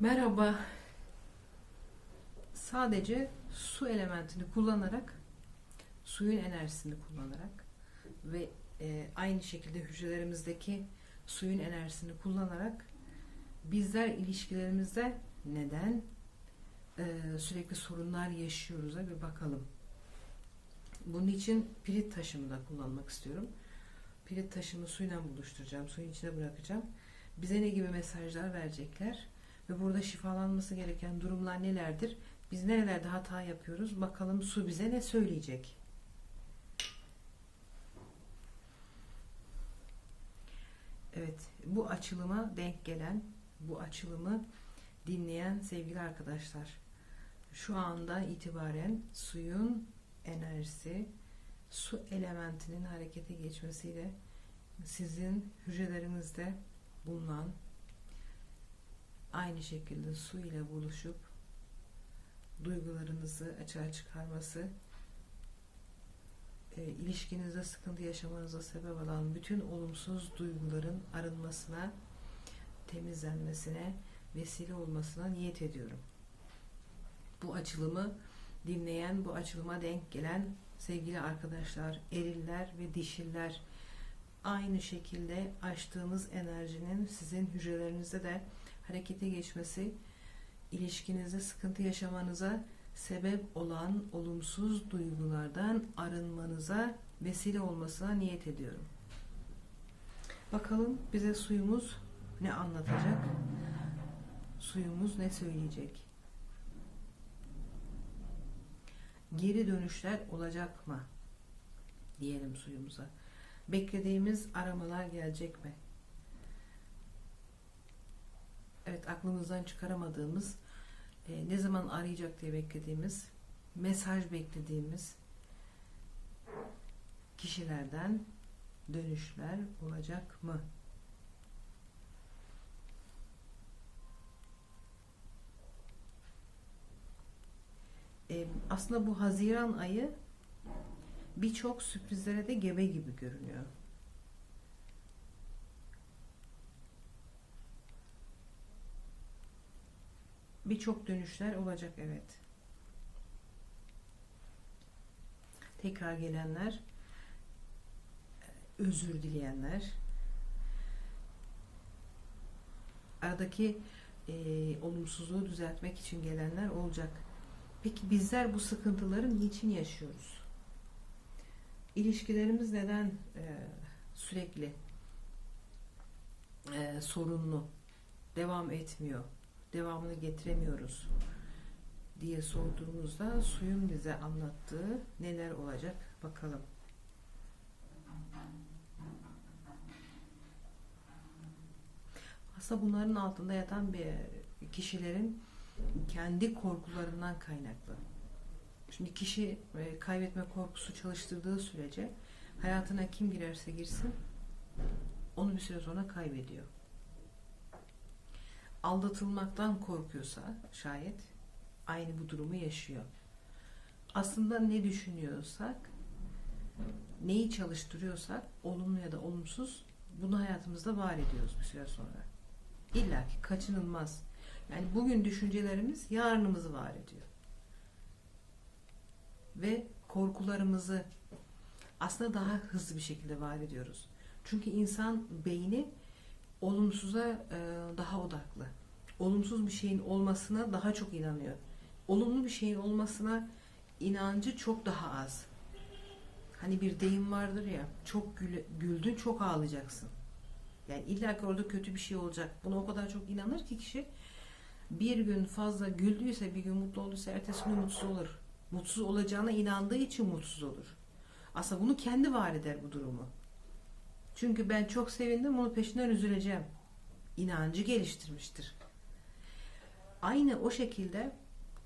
Merhaba. Sadece su elementini kullanarak, suyun enerjisini kullanarak ve e, aynı şekilde hücrelerimizdeki suyun enerjisini kullanarak bizler ilişkilerimizde neden e, sürekli sorunlar yaşıyoruz'a bir bakalım. Bunun için pirit taşımı da kullanmak istiyorum. Pirit taşımı suyla buluşturacağım, suyun içine bırakacağım. Bize ne gibi mesajlar verecekler? Ve burada şifalanması gereken durumlar nelerdir? Biz nerelerde hata yapıyoruz? Bakalım su bize ne söyleyecek? Evet, bu açılıma denk gelen, bu açılımı dinleyen sevgili arkadaşlar, şu anda itibaren suyun enerjisi, su elementinin harekete geçmesiyle sizin hücrelerinizde bulunan aynı şekilde su ile buluşup duygularınızı açığa çıkarması, e, ilişkinizde sıkıntı yaşamanıza sebep olan bütün olumsuz duyguların arınmasına, temizlenmesine vesile olmasına niyet ediyorum. Bu açılımı dinleyen, bu açılıma denk gelen sevgili arkadaşlar, eriller ve dişiller aynı şekilde açtığınız enerjinin sizin hücrelerinizde de harekete geçmesi, ilişkinizde sıkıntı yaşamanıza sebep olan olumsuz duygulardan arınmanıza vesile olmasına niyet ediyorum. Bakalım bize suyumuz ne anlatacak? Suyumuz ne söyleyecek? Geri dönüşler olacak mı? Diyelim suyumuza. Beklediğimiz aramalar gelecek mi? Evet aklımızdan çıkaramadığımız e, ne zaman arayacak diye beklediğimiz mesaj beklediğimiz kişilerden dönüşler olacak mı? E, aslında bu Haziran ayı birçok sürprizlere de gebe gibi görünüyor. Birçok dönüşler olacak evet. Tekrar gelenler, özür dileyenler, aradaki e, olumsuzluğu düzeltmek için gelenler olacak. Peki bizler bu sıkıntıları niçin yaşıyoruz? İlişkilerimiz neden e, sürekli e, sorunlu, devam etmiyor? Devamını getiremiyoruz diye sorduğumuzda suyun bize anlattığı neler olacak bakalım. Aslında bunların altında yatan bir kişilerin kendi korkularından kaynaklı. Şimdi kişi e, kaybetme korkusu çalıştırdığı sürece hayatına kim girerse girsin onu bir süre sonra kaybediyor aldatılmaktan korkuyorsa şayet aynı bu durumu yaşıyor. Aslında ne düşünüyorsak, neyi çalıştırıyorsak olumlu ya da olumsuz bunu hayatımızda var ediyoruz bir süre sonra. İlla ki kaçınılmaz. Yani bugün düşüncelerimiz yarınımızı var ediyor. Ve korkularımızı aslında daha hızlı bir şekilde var ediyoruz. Çünkü insan beyni olumsuza e, daha odaklı. Olumsuz bir şeyin olmasına daha çok inanıyor. Olumlu bir şeyin olmasına inancı çok daha az. Hani bir deyim vardır ya, çok gül, güldün çok ağlayacaksın. Yani illa ki orada kötü bir şey olacak. Buna o kadar çok inanır ki kişi bir gün fazla güldüyse, bir gün mutlu olduysa ertesi gün mutsuz olur. Mutsuz olacağına inandığı için mutsuz olur. Aslında bunu kendi var eder bu durumu. Çünkü ben çok sevindim onun peşinden üzüleceğim. İnancı geliştirmiştir. Aynı o şekilde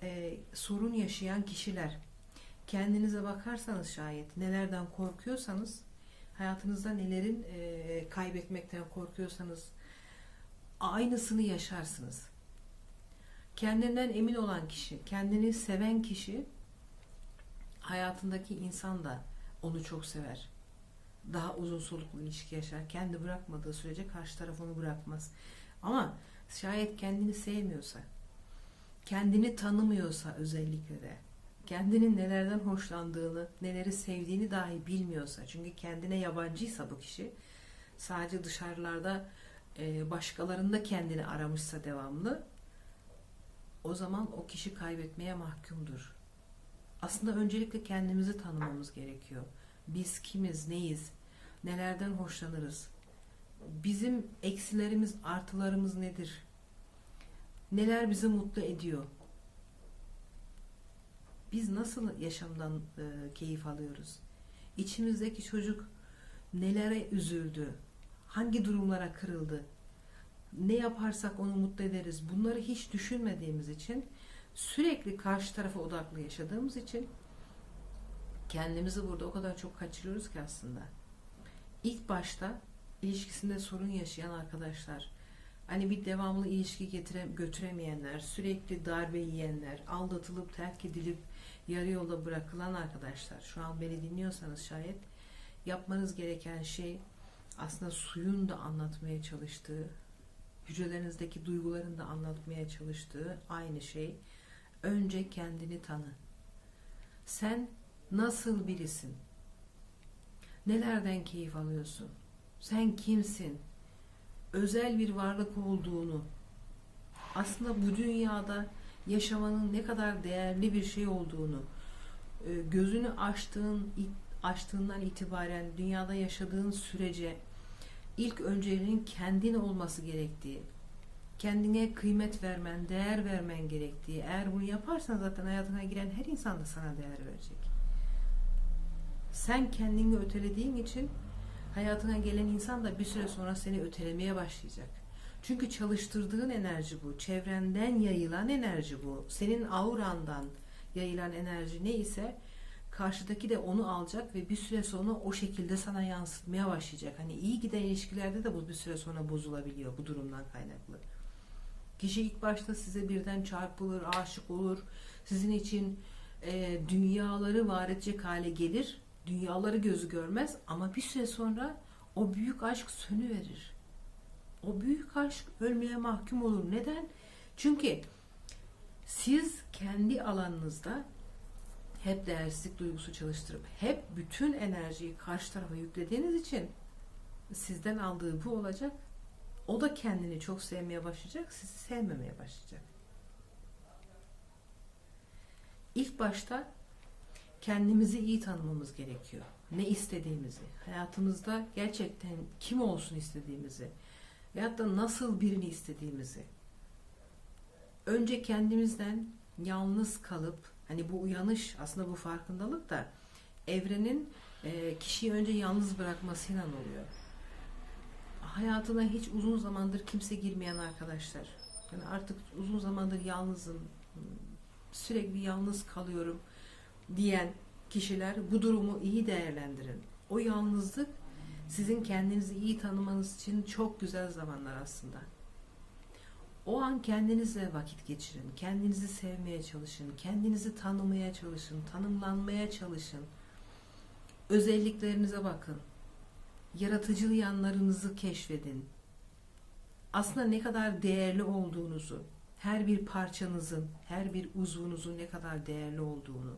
e, sorun yaşayan kişiler kendinize bakarsanız şayet nelerden korkuyorsanız hayatınızda nelerin e, kaybetmekten korkuyorsanız aynısını yaşarsınız. Kendinden emin olan kişi, kendini seven kişi hayatındaki insan da onu çok sever daha uzun soluklu ilişki yaşar. Kendi bırakmadığı sürece karşı taraf onu bırakmaz. Ama şayet kendini sevmiyorsa, kendini tanımıyorsa özellikle de, kendinin nelerden hoşlandığını, neleri sevdiğini dahi bilmiyorsa, çünkü kendine yabancıysa bu kişi, sadece dışarılarda e, başkalarında kendini aramışsa devamlı, o zaman o kişi kaybetmeye mahkumdur. Aslında öncelikle kendimizi tanımamız gerekiyor. Biz kimiz, neyiz, nelerden hoşlanırız, bizim eksilerimiz, artılarımız nedir? Neler bizi mutlu ediyor? Biz nasıl yaşamdan e, keyif alıyoruz? İçimizdeki çocuk nelere üzüldü? Hangi durumlara kırıldı? Ne yaparsak onu mutlu ederiz. Bunları hiç düşünmediğimiz için sürekli karşı tarafa odaklı yaşadığımız için kendimizi burada o kadar çok kaçırıyoruz ki aslında. İlk başta ilişkisinde sorun yaşayan arkadaşlar, hani bir devamlı ilişki getire, götüremeyenler, sürekli darbe yiyenler, aldatılıp terk edilip yarı yolda bırakılan arkadaşlar, şu an beni dinliyorsanız şayet yapmanız gereken şey aslında suyun da anlatmaya çalıştığı, hücrelerinizdeki duyguların da anlatmaya çalıştığı aynı şey. Önce kendini tanı. Sen nasıl birisin? Nelerden keyif alıyorsun? Sen kimsin? Özel bir varlık olduğunu, aslında bu dünyada yaşamanın ne kadar değerli bir şey olduğunu, e, gözünü açtığın açtığından itibaren dünyada yaşadığın sürece ilk önceliğin kendin olması gerektiği, kendine kıymet vermen, değer vermen gerektiği. Eğer bunu yaparsan zaten hayatına giren her insan da sana değer verecek. Sen kendini ötelediğin için hayatına gelen insan da bir süre sonra seni ötelemeye başlayacak. Çünkü çalıştırdığın enerji bu. Çevrenden yayılan enerji bu. Senin aurandan yayılan enerji ne ise karşıdaki de onu alacak ve bir süre sonra o şekilde sana yansıtmaya başlayacak. Hani iyi giden ilişkilerde de bu bir süre sonra bozulabiliyor bu durumdan kaynaklı. Kişi ilk başta size birden çarpılır, aşık olur. Sizin için e, dünyaları var edecek hale gelir. Dünyaları gözü görmez ama bir süre sonra o büyük aşk sönüverir. O büyük aşk ölmeye mahkum olur. Neden? Çünkü siz kendi alanınızda hep değersizlik duygusu çalıştırıp hep bütün enerjiyi karşı tarafa yüklediğiniz için sizden aldığı bu olacak. O da kendini çok sevmeye başlayacak, sizi sevmemeye başlayacak. İlk başta kendimizi iyi tanımamız gerekiyor. Ne istediğimizi, hayatımızda gerçekten kim olsun istediğimizi veyahut da nasıl birini istediğimizi. Önce kendimizden yalnız kalıp, hani bu uyanış aslında bu farkındalık da evrenin e, kişiyi önce yalnız bırakmasıyla oluyor. Hayatına hiç uzun zamandır kimse girmeyen arkadaşlar. Yani artık uzun zamandır yalnızım, sürekli yalnız kalıyorum diyen kişiler bu durumu iyi değerlendirin. O yalnızlık sizin kendinizi iyi tanımanız için çok güzel zamanlar aslında. O an kendinizle vakit geçirin. Kendinizi sevmeye çalışın. Kendinizi tanımaya çalışın. Tanımlanmaya çalışın. Özelliklerinize bakın. Yaratıcı yanlarınızı keşfedin. Aslında ne kadar değerli olduğunuzu, her bir parçanızın, her bir uzvunuzun ne kadar değerli olduğunu.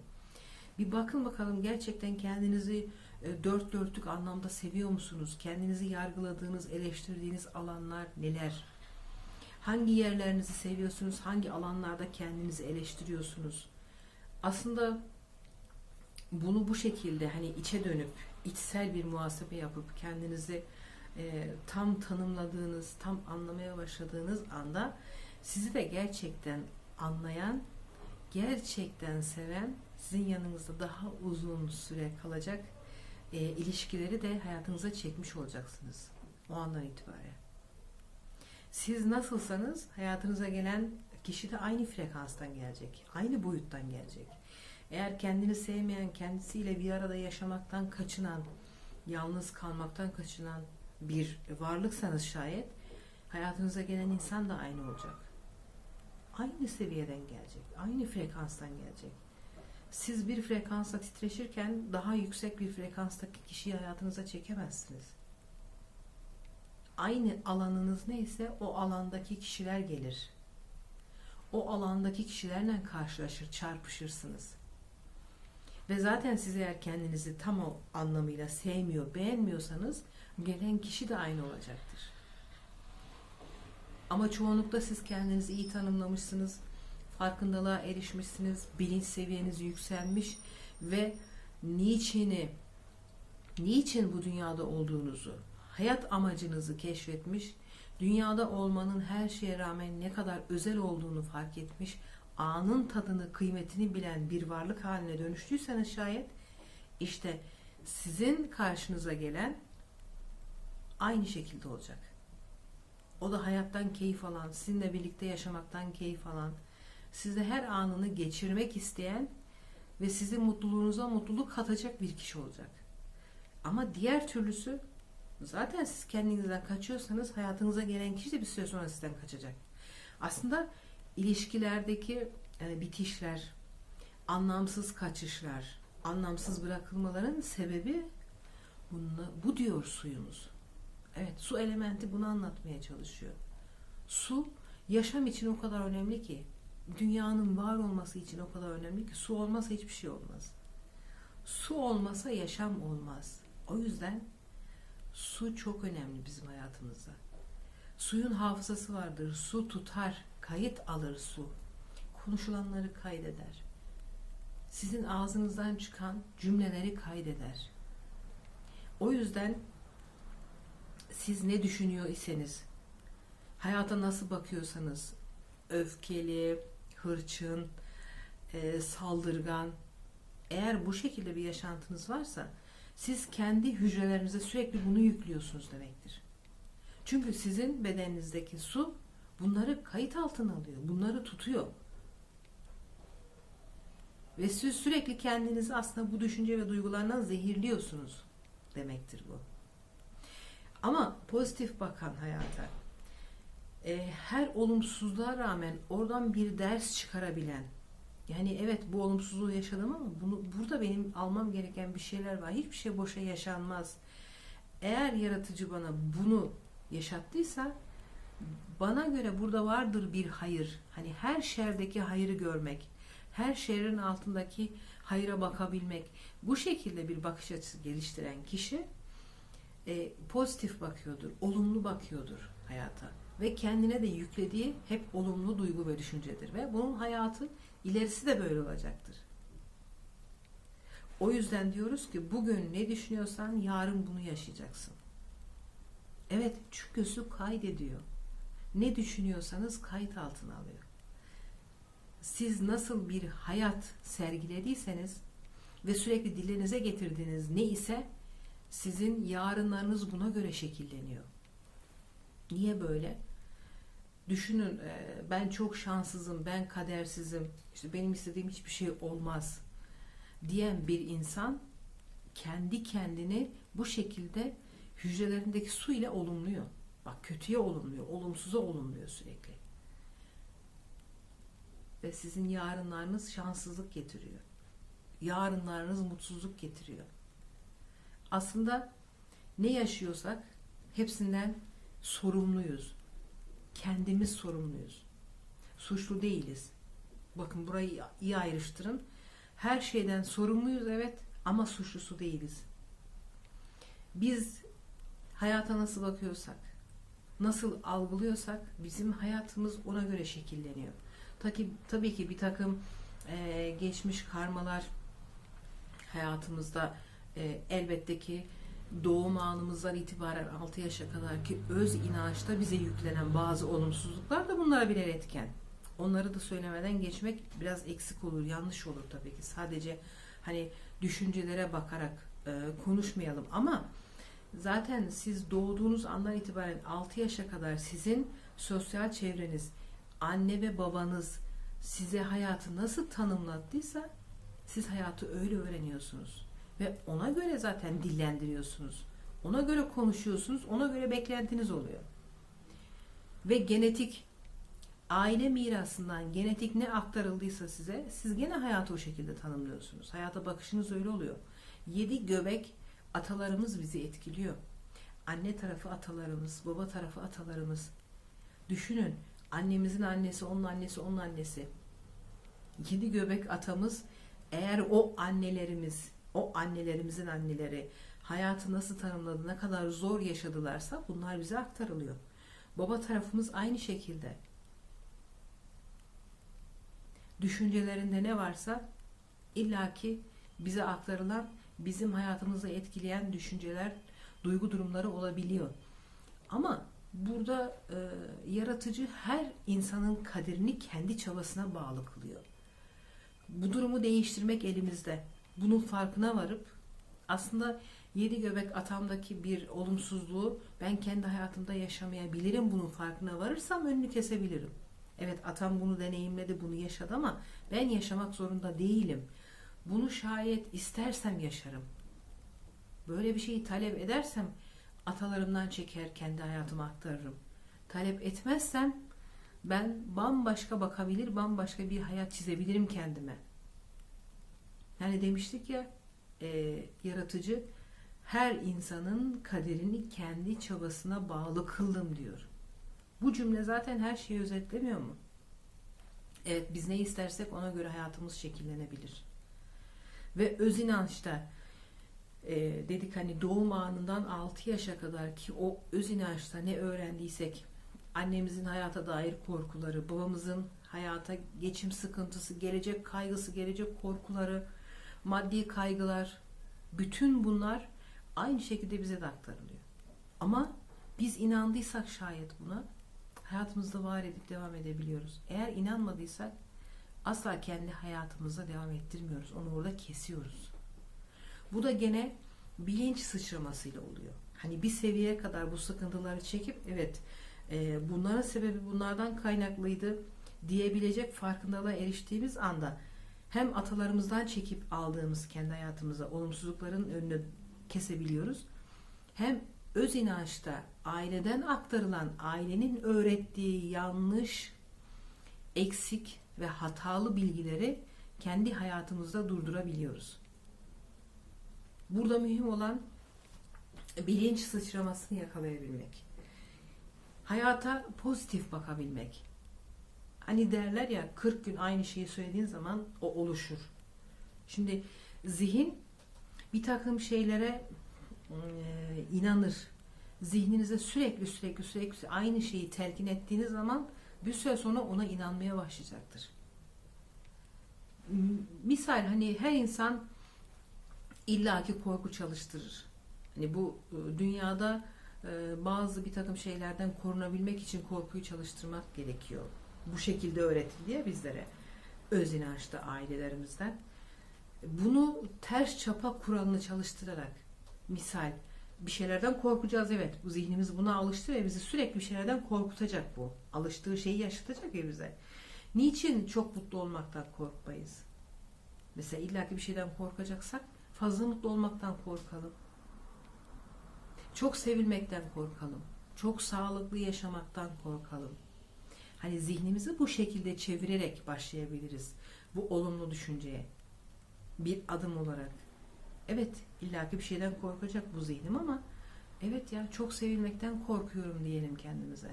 Bir bakın bakalım gerçekten kendinizi e, dört dörtlük anlamda seviyor musunuz? Kendinizi yargıladığınız, eleştirdiğiniz alanlar neler? Hangi yerlerinizi seviyorsunuz? Hangi alanlarda kendinizi eleştiriyorsunuz? Aslında bunu bu şekilde hani içe dönüp içsel bir muhasebe yapıp kendinizi e, tam tanımladığınız, tam anlamaya başladığınız anda sizi de gerçekten anlayan, gerçekten seven, sizin yanınızda daha uzun süre kalacak e, ilişkileri de hayatınıza çekmiş olacaksınız. O andan itibaren. Siz nasılsanız hayatınıza gelen kişi de aynı frekanstan gelecek. Aynı boyuttan gelecek. Eğer kendini sevmeyen, kendisiyle bir arada yaşamaktan kaçınan, yalnız kalmaktan kaçınan bir varlıksanız şayet hayatınıza gelen insan da aynı olacak. Aynı seviyeden gelecek. Aynı frekanstan gelecek. Siz bir frekansla titreşirken daha yüksek bir frekanstaki kişiyi hayatınıza çekemezsiniz. aynı alanınız neyse o alandaki kişiler gelir. O alandaki kişilerle karşılaşır, çarpışırsınız. Ve zaten siz eğer kendinizi tam o anlamıyla sevmiyor, beğenmiyorsanız gelen kişi de aynı olacaktır. Ama çoğunlukla siz kendinizi iyi tanımlamışsınız, farkındalığa erişmişsiniz, bilinç seviyeniz yükselmiş ve niçini, niçin bu dünyada olduğunuzu, hayat amacınızı keşfetmiş, dünyada olmanın her şeye rağmen ne kadar özel olduğunu fark etmiş, anın tadını, kıymetini bilen bir varlık haline dönüştüyseniz şayet, işte sizin karşınıza gelen aynı şekilde olacak. O da hayattan keyif alan, sizinle birlikte yaşamaktan keyif alan, sizde her anını geçirmek isteyen ve sizin mutluluğunuza mutluluk katacak bir kişi olacak. Ama diğer türlüsü zaten siz kendinizden kaçıyorsanız hayatınıza gelen kişi de bir süre sonra sizden kaçacak. Aslında ilişkilerdeki e, bitişler, anlamsız kaçışlar, anlamsız bırakılmaların sebebi bununla, bu diyor suyumuz. Evet su elementi bunu anlatmaya çalışıyor. Su yaşam için o kadar önemli ki dünyanın var olması için o kadar önemli ki su olmasa hiçbir şey olmaz. Su olmasa yaşam olmaz. O yüzden su çok önemli bizim hayatımızda. Suyun hafızası vardır. Su tutar, kayıt alır su. Konuşulanları kaydeder. Sizin ağzınızdan çıkan cümleleri kaydeder. O yüzden siz ne düşünüyor iseniz, hayata nasıl bakıyorsanız, öfkeli, hırçın, e, saldırgan, eğer bu şekilde bir yaşantınız varsa, siz kendi hücrelerinize sürekli bunu yüklüyorsunuz demektir. Çünkü sizin bedeninizdeki su bunları kayıt altına alıyor, bunları tutuyor. Ve siz sürekli kendinizi aslında bu düşünce ve duygulardan zehirliyorsunuz demektir bu. Ama pozitif bakan hayata, e, her olumsuzluğa rağmen oradan bir ders çıkarabilen, yani evet bu olumsuzluğu yaşadım ama bunu burada benim almam gereken bir şeyler var. Hiçbir şey boşa yaşanmaz. Eğer yaratıcı bana bunu yaşattıysa bana göre burada vardır bir hayır. Hani her şerdeki hayrı görmek, her şerrin altındaki hayra bakabilmek. Bu şekilde bir bakış açısı geliştiren kişi e, pozitif bakıyordur, olumlu bakıyordur hayata. Ve kendine de yüklediği hep olumlu duygu ve düşüncedir. Ve bunun hayatı ilerisi de böyle olacaktır. O yüzden diyoruz ki bugün ne düşünüyorsan yarın bunu yaşayacaksın. Evet çünkü kaydediyor. Ne düşünüyorsanız kayıt altına alıyor. Siz nasıl bir hayat sergilediyseniz ve sürekli dilinize getirdiğiniz ne ise sizin yarınlarınız buna göre şekilleniyor. Niye böyle? Düşünün ben çok şanssızım, ben kadersizim, işte benim istediğim hiçbir şey olmaz diyen bir insan kendi kendini bu şekilde hücrelerindeki su ile olumluyor. Bak kötüye olumluyor, olumsuza olumluyor sürekli. Ve sizin yarınlarınız şanssızlık getiriyor. Yarınlarınız mutsuzluk getiriyor. Aslında ne yaşıyorsak hepsinden sorumluyuz. Kendimiz sorumluyuz. Suçlu değiliz. Bakın burayı iyi ayrıştırın. Her şeyden sorumluyuz evet ama suçlusu değiliz. Biz hayata nasıl bakıyorsak, nasıl algılıyorsak bizim hayatımız ona göre şekilleniyor. Tabii, tabii ki bir takım e, geçmiş karmalar hayatımızda e, elbette ki doğum anımızdan itibaren 6 yaşa kadar ki öz inançta bize yüklenen bazı olumsuzluklar da bunlara birer etken. Onları da söylemeden geçmek biraz eksik olur, yanlış olur tabii ki. Sadece hani düşüncelere bakarak e, konuşmayalım ama zaten siz doğduğunuz andan itibaren 6 yaşa kadar sizin sosyal çevreniz, anne ve babanız size hayatı nasıl tanımlattıysa siz hayatı öyle öğreniyorsunuz. Ve ona göre zaten dillendiriyorsunuz. Ona göre konuşuyorsunuz. Ona göre beklentiniz oluyor. Ve genetik aile mirasından genetik ne aktarıldıysa size siz gene hayatı o şekilde tanımlıyorsunuz. Hayata bakışınız öyle oluyor. Yedi göbek atalarımız bizi etkiliyor. Anne tarafı atalarımız, baba tarafı atalarımız. Düşünün annemizin annesi, onun annesi, onun annesi. Yedi göbek atamız eğer o annelerimiz, o annelerimizin anneleri hayatı nasıl tanımladı, ne kadar zor yaşadılarsa bunlar bize aktarılıyor. Baba tarafımız aynı şekilde. Düşüncelerinde ne varsa illaki bize aktarılan, bizim hayatımızı etkileyen düşünceler, duygu durumları olabiliyor. Ama burada e, yaratıcı her insanın kaderini kendi çabasına bağlı kılıyor. Bu durumu değiştirmek elimizde. Bunun farkına varıp aslında yedi göbek atamdaki bir olumsuzluğu ben kendi hayatımda yaşamayabilirim. Bunun farkına varırsam önünü kesebilirim. Evet atam bunu deneyimledi, bunu yaşadı ama ben yaşamak zorunda değilim. Bunu şayet istersem yaşarım. Böyle bir şeyi talep edersem atalarımdan çeker kendi hayatıma aktarırım. Talep etmezsem ben bambaşka bakabilir, bambaşka bir hayat çizebilirim kendime. Yani demiştik ya e, yaratıcı her insanın kaderini kendi çabasına bağlı kıldım diyor. Bu cümle zaten her şeyi özetlemiyor mu? Evet biz ne istersek ona göre hayatımız şekillenebilir. Ve öz inançta e, dedik hani doğum anından 6 yaşa kadar ki o öz inançta ne öğrendiysek annemizin hayata dair korkuları, babamızın hayata geçim sıkıntısı, gelecek kaygısı, gelecek korkuları, maddi kaygılar bütün bunlar aynı şekilde bize de aktarılıyor. Ama biz inandıysak şayet buna hayatımızda var edip devam edebiliyoruz. Eğer inanmadıysak asla kendi hayatımızda devam ettirmiyoruz. Onu orada kesiyoruz. Bu da gene bilinç sıçramasıyla oluyor. Hani bir seviyeye kadar bu sıkıntıları çekip evet e, bunların sebebi bunlardan kaynaklıydı diyebilecek farkındalığa eriştiğimiz anda hem atalarımızdan çekip aldığımız kendi hayatımıza olumsuzlukların önünü kesebiliyoruz. Hem öz inançta aileden aktarılan ailenin öğrettiği yanlış, eksik ve hatalı bilgileri kendi hayatımızda durdurabiliyoruz. Burada mühim olan bilinç sıçramasını yakalayabilmek. Hayata pozitif bakabilmek. Hani derler ya 40 gün aynı şeyi söylediğin zaman o oluşur. Şimdi zihin bir takım şeylere e, inanır. Zihninize sürekli sürekli sürekli aynı şeyi telkin ettiğiniz zaman bir süre sonra ona inanmaya başlayacaktır. Misal hani her insan illaki korku çalıştırır. Hani bu dünyada bazı bir takım şeylerden korunabilmek için korkuyu çalıştırmak gerekiyor. Bu şekilde öğretildi ya bizlere. Öz inançta ailelerimizden. Bunu ters çapa kuralını çalıştırarak misal bir şeylerden korkacağız evet. Bu zihnimiz buna alıştı ve bizi sürekli bir şeylerden korkutacak bu. Alıştığı şeyi yaşatacak ya bize. Niçin çok mutlu olmaktan korkmayız? Mesela illaki bir şeyden korkacaksak fazla mutlu olmaktan korkalım. Çok sevilmekten korkalım. Çok sağlıklı yaşamaktan korkalım. Hani zihnimizi bu şekilde çevirerek başlayabiliriz bu olumlu düşünceye. Bir adım olarak. Evet, illaki bir şeyden korkacak bu zihnim ama evet ya çok sevilmekten korkuyorum diyelim kendimize.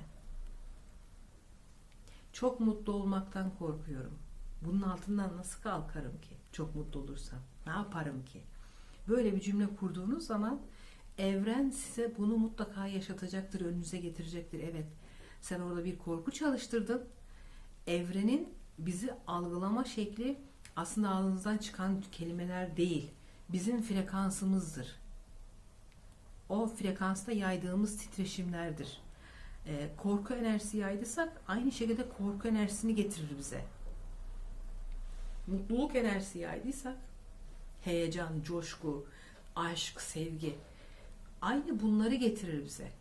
Çok mutlu olmaktan korkuyorum. Bunun altından nasıl kalkarım ki? Çok mutlu olursam. Ne yaparım ki? Böyle bir cümle kurduğunuz zaman evren size bunu mutlaka yaşatacaktır, önünüze getirecektir. Evet, sen orada bir korku çalıştırdın. Evrenin bizi algılama şekli aslında ağzınızdan çıkan kelimeler değil. Bizim frekansımızdır. O frekansta yaydığımız titreşimlerdir. Ee, korku enerjisi yaydıysak aynı şekilde korku enerjisini getirir bize. Mutluluk enerjisi yaydıysak heyecan, coşku, aşk, sevgi aynı bunları getirir bize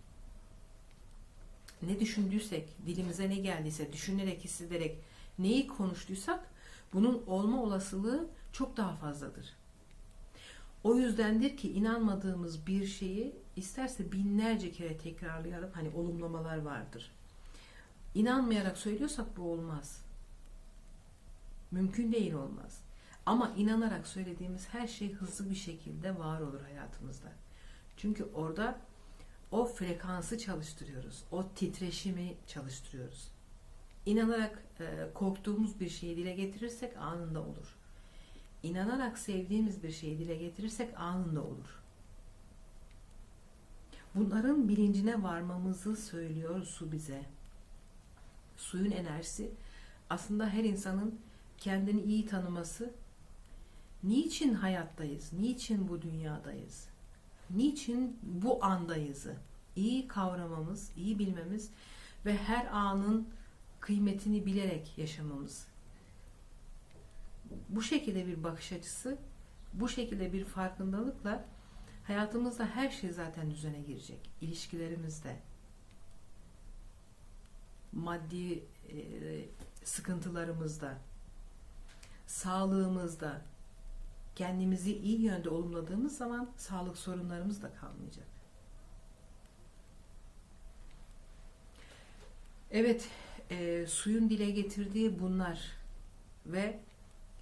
ne düşündüysek, dilimize ne geldiyse, düşünerek, hissederek neyi konuştuysak bunun olma olasılığı çok daha fazladır. O yüzdendir ki inanmadığımız bir şeyi isterse binlerce kere tekrarlayalım. Hani olumlamalar vardır. İnanmayarak söylüyorsak bu olmaz. Mümkün değil olmaz. Ama inanarak söylediğimiz her şey hızlı bir şekilde var olur hayatımızda. Çünkü orada o frekansı çalıştırıyoruz. O titreşimi çalıştırıyoruz. İnanarak e, korktuğumuz bir şeyi dile getirirsek anında olur. İnanarak sevdiğimiz bir şeyi dile getirirsek anında olur. Bunların bilincine varmamızı söylüyor su bize. Suyun enerjisi aslında her insanın kendini iyi tanıması, niçin hayattayız, niçin bu dünyadayız, niçin bu andayızı iyi kavramamız, iyi bilmemiz ve her anın kıymetini bilerek yaşamamız. Bu şekilde bir bakış açısı, bu şekilde bir farkındalıkla hayatımızda her şey zaten düzene girecek. İlişkilerimizde, maddi e, sıkıntılarımızda, sağlığımızda, kendimizi iyi yönde olumladığımız zaman sağlık sorunlarımız da kalmayacak. Evet, e, suyun dile getirdiği bunlar ve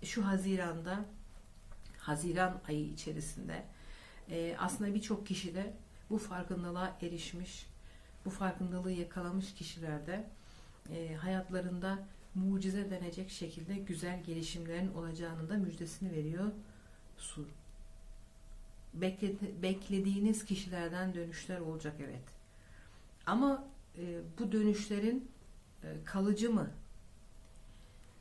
şu Haziran'da, Haziran ayı içerisinde e, aslında birçok kişi de bu farkındalığa erişmiş, bu farkındalığı yakalamış kişilerde e, hayatlarında mucize denecek şekilde güzel gelişimlerin olacağını da müjdesini veriyor su. Bekledi- beklediğiniz kişilerden dönüşler olacak evet. Ama e, bu dönüşlerin e, kalıcı mı?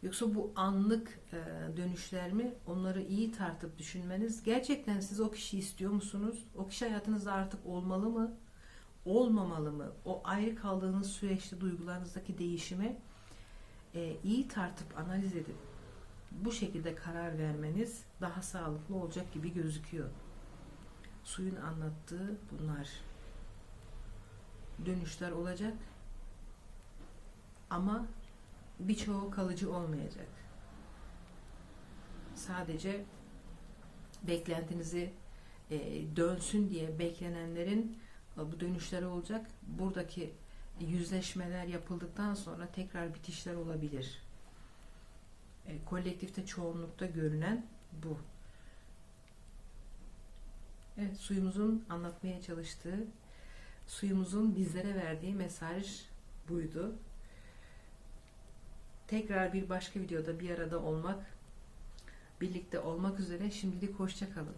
Yoksa bu anlık e, dönüşler mi? Onları iyi tartıp düşünmeniz. Gerçekten siz o kişiyi istiyor musunuz? O kişi hayatınızda artık olmalı mı? Olmamalı mı? O ayrı kaldığınız süreçte duygularınızdaki değişimi e, iyi tartıp analiz edip bu şekilde karar vermeniz daha sağlıklı olacak gibi gözüküyor. Suyun anlattığı bunlar. Dönüşler olacak ama birçoğu kalıcı olmayacak. Sadece beklentinizi e, dönsün diye beklenenlerin e, bu dönüşleri olacak. Buradaki yüzleşmeler yapıldıktan sonra tekrar bitişler olabilir. E, kolektifte çoğunlukta görünen bu. Evet, suyumuzun anlatmaya çalıştığı, suyumuzun bizlere verdiği mesaj buydu. Tekrar bir başka videoda bir arada olmak, birlikte olmak üzere şimdilik hoşça kalın.